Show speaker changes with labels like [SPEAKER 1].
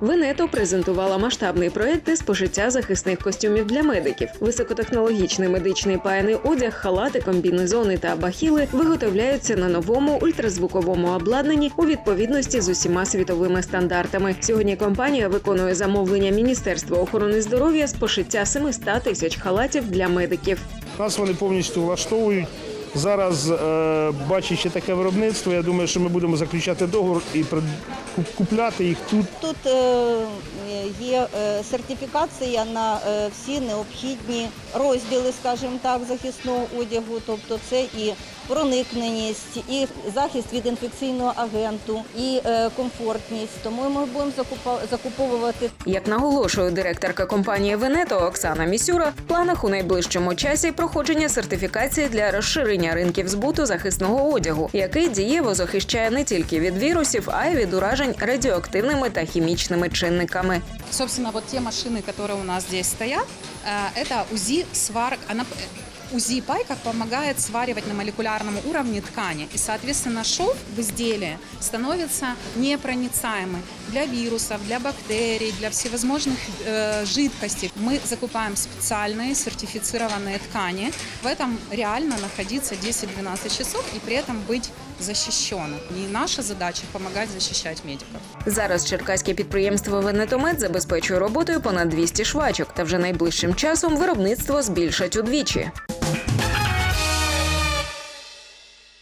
[SPEAKER 1] Венето презентувала масштабний проект із пошиття захисних костюмів для медиків. Високотехнологічний медичний паяний одяг, халати, комбінезони та бахіли виготовляються на новому ультразвуковому обладнанні у відповідності з усіма світовими стандартами. Сьогодні компанія виконує замовлення Міністерства охорони здоров'я з пошиття 700 тисяч халатів для медиків.
[SPEAKER 2] Нас вони повністю влаштовують. Зараз, е, бачачи таке виробництво, я думаю, що ми будемо заключати договор і купляти їх тут.
[SPEAKER 3] Тут е, є е, сертифікація на всі необхідні розділи, скажімо так, захисного одягу, тобто це і проникненість, і захист від інфекційного агенту, і комфортність. Тому ми будемо закуповувати
[SPEAKER 1] Як наголошує директорка компанії Венето Оксана Місюра, в планах у найближчому часі проходження сертифікації для розширення ринків збуту захисного одягу, який дієво захищає не тільки від вірусів, а й від уражень радіоактивними та хімічними чинниками.
[SPEAKER 4] Собственно, вот те машины, которые у нас здесь стоят, э, это УЗИ сварок. Она УЗИ пайка помогает сваривать на молекулярном уровне ткани. И, соответственно, шов в изделии становится непроницаемый для вирусов, для бактерий, для всевозможных э, жидкостей. Мы закупаем специальные сертифицированные ткани. В этом реально находиться 10-12 часов и при этом быть защищенным. И наша задача помогать защищать медиков.
[SPEAKER 1] Зараз черкаське підприємство Венетомет забезпечує роботою понад 200 швачок, та вже найближчим часом виробництво збільшать удвічі.